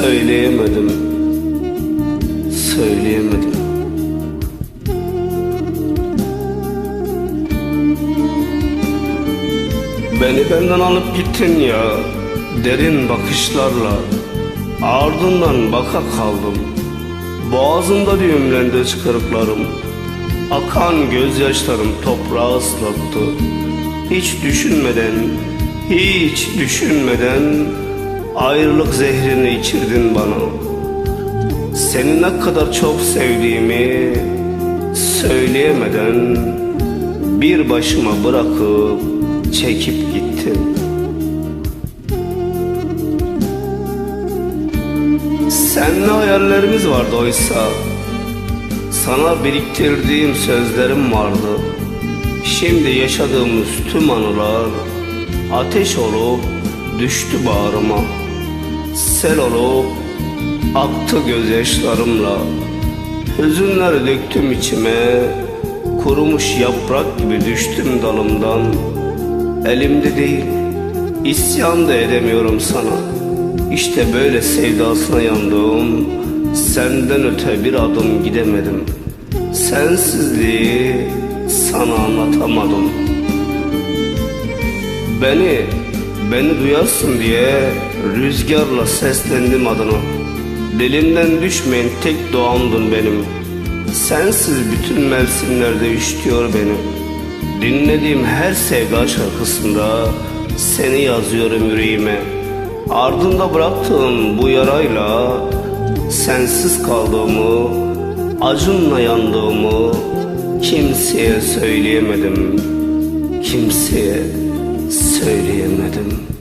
söyleyemedim. Söyleyemedim. Beni benden alıp gittin ya Derin bakışlarla. Ardından baka kaldım. Boğazımda düğümlendi çıkırıklarım Akan gözyaşlarım toprağı ıslattı. Hiç düşünmeden Hiç düşünmeden Ayrılık zehrini içirdin bana. Seni ne kadar çok sevdiğimi Söyleyemeden Bir başıma bırakıp Çekip gittin. Seninle hayallerimiz vardı oysa Sana biriktirdiğim sözlerim vardı. Şimdi yaşadığımız tüm anılar Ateş olup düştü bağrıma Sel olup aktı gözyaşlarımla. Hüzünleri döktüm içime Kurumuş yaprak gibi düştüm dalımdan. Elimde değil isyan da edemiyorum sana. İşte böyle sevdasına yandım Senden öte bir adım gidemedim. Sensizliği sana anlatamadım. Beni, beni duyarsın diye rüzgarla seslendim adına. Dilimden düşmeyen tek doğamdın benim. Sensiz bütün mevsimlerde üşütüyor beni Dinlediğim her sevda şarkısında Seni yazıyorum yüreğime. Ardında bıraktığım bu yarayla Sensiz kaldığımı Acınla yandığımı Kimseye söyleyemedim. Kimseye söyleyemedim